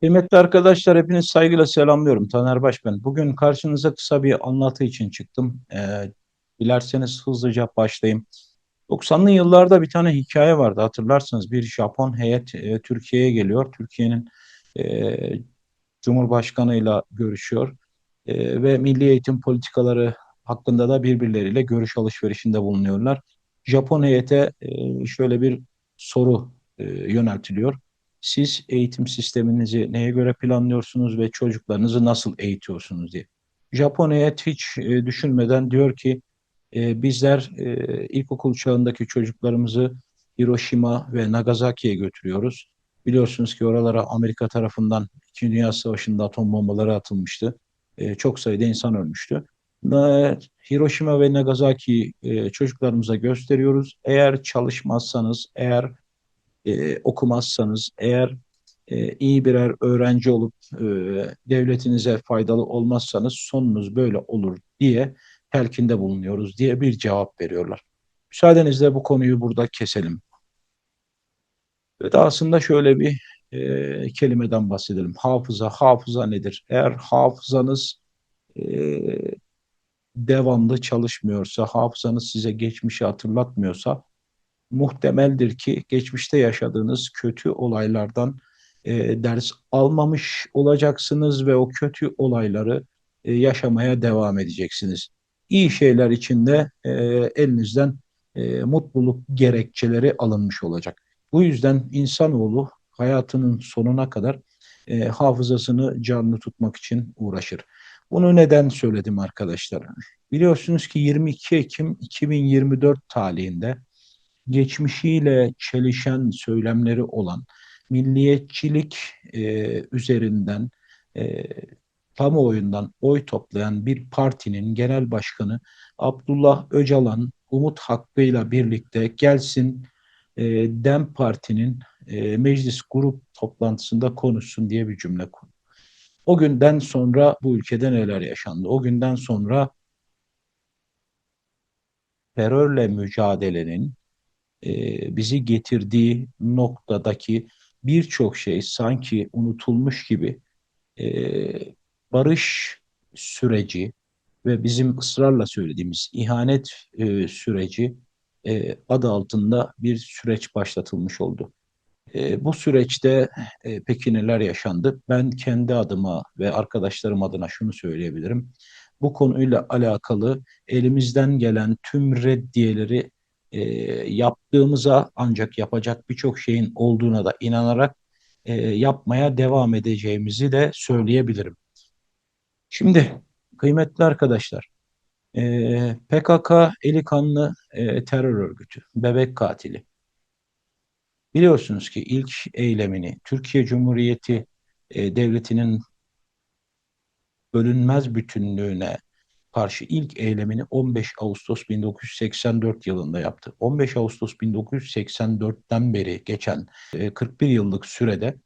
Kıymetli arkadaşlar, hepiniz saygıyla selamlıyorum. Taner Baş ben. Bugün karşınıza kısa bir anlatı için çıktım. Ee, dilerseniz hızlıca başlayayım. 90'lı yıllarda bir tane hikaye vardı hatırlarsınız. Bir Japon heyet e, Türkiye'ye geliyor. Türkiye'nin e, Cumhurbaşkanıyla görüşüyor. E, ve milli eğitim politikaları hakkında da birbirleriyle görüş alışverişinde bulunuyorlar. Japon heyete e, şöyle bir soru e, yöneltiliyor. Siz eğitim sisteminizi neye göre planlıyorsunuz ve çocuklarınızı nasıl eğitiyorsunuz diye. Japon heyet hiç e, düşünmeden diyor ki e, bizler e, ilkokul çağındaki çocuklarımızı Hiroşima ve Nagasaki'ye götürüyoruz. Biliyorsunuz ki oralara Amerika tarafından İkinci Dünya Savaşı'nda atom bombaları atılmıştı. E, çok sayıda insan ölmüştü. Hiroşima ve Nagasaki'yi e, çocuklarımıza gösteriyoruz. Eğer çalışmazsanız, eğer e, okumazsanız, eğer e, iyi birer öğrenci olup e, devletinize faydalı olmazsanız sonunuz böyle olur diye telkinde bulunuyoruz diye bir cevap veriyorlar. Müsaadenizle bu konuyu burada keselim. Ve aslında şöyle bir e, kelimeden bahsedelim. Hafıza, hafıza nedir? Eğer hafızanız e, devamlı çalışmıyorsa, hafızanız size geçmişi hatırlatmıyorsa muhtemeldir ki geçmişte yaşadığınız kötü olaylardan e, ders almamış olacaksınız ve o kötü olayları e, yaşamaya devam edeceksiniz. İyi şeyler için de e, elinizden e, mutluluk gerekçeleri alınmış olacak. Bu yüzden insanoğlu hayatının sonuna kadar e, hafızasını canlı tutmak için uğraşır. Bunu neden söyledim arkadaşlar? Biliyorsunuz ki 22 Ekim 2024 tarihinde geçmişiyle çelişen söylemleri olan milliyetçilik e, üzerinden e, kamuoyundan oy toplayan bir partinin genel başkanı Abdullah Öcalan umut hakkıyla birlikte gelsin e, DEM Parti'nin e, meclis grup toplantısında konuşsun diye bir cümle kurdu. O günden sonra bu ülkede neler yaşandı? O günden sonra terörle mücadelenin e, bizi getirdiği noktadaki birçok şey sanki unutulmuş gibi e, barış süreci ve bizim ısrarla söylediğimiz ihanet e, süreci e, adı altında bir süreç başlatılmış oldu. E, bu süreçte e, peki neler yaşandı? Ben kendi adıma ve arkadaşlarım adına şunu söyleyebilirim. Bu konuyla alakalı elimizden gelen tüm reddiyeleri e, yaptığımıza ancak yapacak birçok şeyin olduğuna da inanarak e, yapmaya devam edeceğimizi de söyleyebilirim. Şimdi kıymetli arkadaşlar, e, PKK eli kanlı e, terör örgütü, bebek katili. Biliyorsunuz ki ilk eylemini Türkiye Cumhuriyeti e, Devleti'nin bölünmez bütünlüğüne karşı ilk eylemini 15 Ağustos 1984 yılında yaptı. 15 Ağustos 1984'ten beri geçen 41 e, yıllık sürede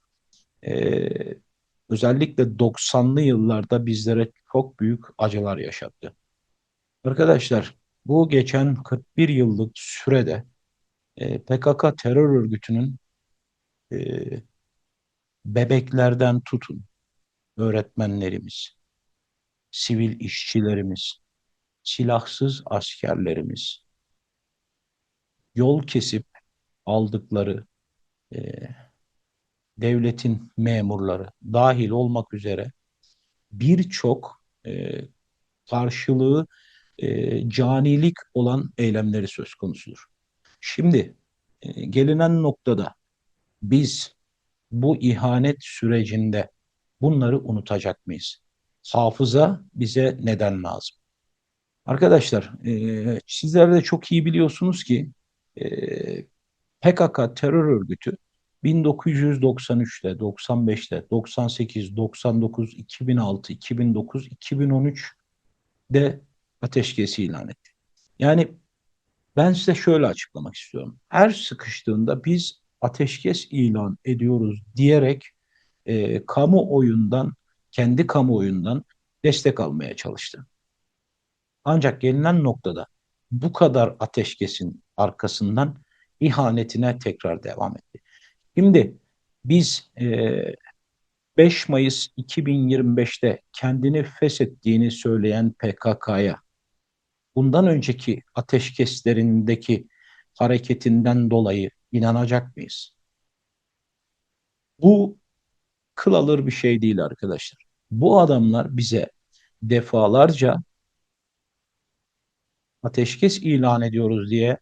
e, özellikle 90'lı yıllarda bizlere çok büyük acılar yaşattı. Arkadaşlar bu geçen 41 yıllık sürede e, PKK terör örgütünün bebeklerden tutun öğretmenlerimiz, sivil işçilerimiz, silahsız askerlerimiz, yol kesip aldıkları e, devletin memurları dahil olmak üzere birçok e, karşılığı e, canilik olan eylemleri söz konusudur. Şimdi e, gelinen noktada biz bu ihanet sürecinde bunları unutacak mıyız? Hafıza bize neden lazım? Arkadaşlar, e, sizler de çok iyi biliyorsunuz ki e, PKK terör örgütü 1993'te, 95'te, 98, 99, 2006, 2009, 2013'de ateşkesi ilan etti. Yani ben size şöyle açıklamak istiyorum. Her sıkıştığında biz ateşkes ilan ediyoruz diyerek e, kamuoyundan kendi kamuoyundan destek almaya çalıştı. Ancak gelinen noktada bu kadar ateşkesin arkasından ihanetine tekrar devam etti. Şimdi biz e, 5 Mayıs 2025'te kendini feshettiğini söyleyen PKK'ya bundan önceki ateşkeslerindeki hareketinden dolayı inanacak mıyız? Bu kıl alır bir şey değil arkadaşlar. Bu adamlar bize defalarca ateşkes ilan ediyoruz diye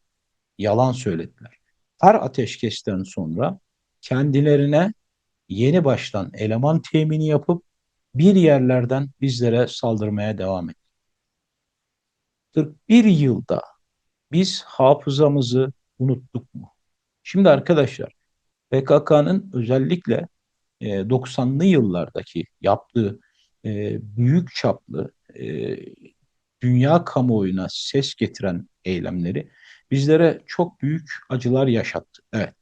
yalan söylediler. Her ateşkesten sonra kendilerine yeni baştan eleman temini yapıp bir yerlerden bizlere saldırmaya devam etti. 41 yılda biz hafızamızı unuttuk mu? Şimdi arkadaşlar PKK'nın özellikle 90'lı e, yıllardaki yaptığı e, büyük çaplı e, dünya kamuoyuna ses getiren eylemleri bizlere çok büyük acılar yaşattı. Evet.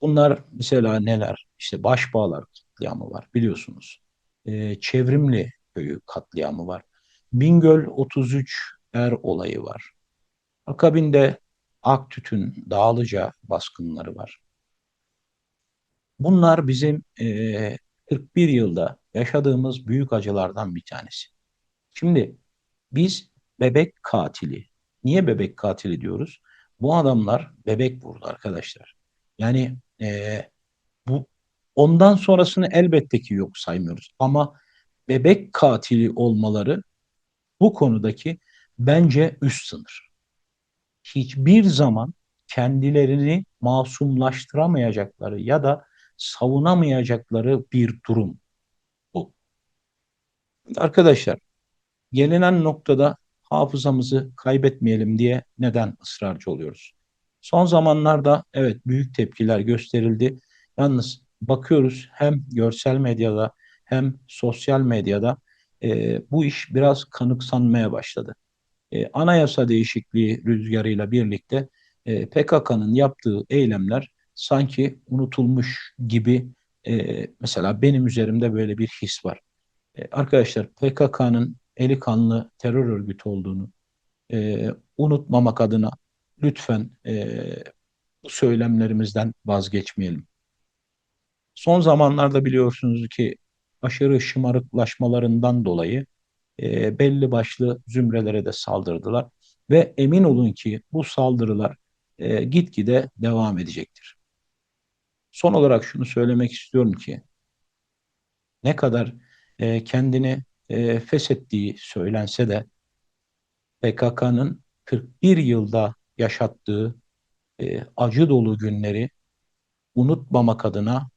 Bunlar mesela neler? İşte Başbağlar katliamı var biliyorsunuz. Çevrimli köyü katliamı var. Bingöl 33 er olayı var. Akabinde Aktüt'ün Dağlıca baskınları var. Bunlar bizim e, 41 yılda yaşadığımız büyük acılardan bir tanesi. Şimdi biz bebek katili, niye bebek katili diyoruz? Bu adamlar bebek vurdu arkadaşlar. Yani e, bu ondan sonrasını elbette ki yok saymıyoruz. Ama bebek katili olmaları bu konudaki bence üst sınır. Hiçbir zaman kendilerini masumlaştıramayacakları ya da savunamayacakları bir durum bu. Arkadaşlar gelinen noktada hafızamızı kaybetmeyelim diye neden ısrarcı oluyoruz? Son zamanlarda evet büyük tepkiler gösterildi. Yalnız bakıyoruz hem görsel medyada hem sosyal medyada e, bu iş biraz kanıksanmaya başladı. E, anayasa değişikliği rüzgarıyla birlikte e, PKK'nın yaptığı eylemler sanki unutulmuş gibi e, mesela benim üzerimde böyle bir his var. E, arkadaşlar PKK'nın eli kanlı terör örgütü olduğunu e, unutmamak adına lütfen e, bu söylemlerimizden vazgeçmeyelim. Son zamanlarda biliyorsunuz ki aşırı şımarıklaşmalarından dolayı e, belli başlı zümrelere de saldırdılar ve emin olun ki bu saldırılar e, gitgide devam edecektir. Son olarak şunu söylemek istiyorum ki ne kadar e, kendini e, feshettiği söylense de PKK'nın 41 yılda yaşattığı e, acı dolu günleri unutmamak adına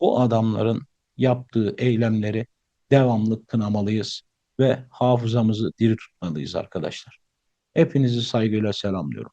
bu adamların yaptığı eylemleri devamlı kınamalıyız ve hafızamızı diri tutmalıyız arkadaşlar. Hepinizi saygıyla selamlıyorum.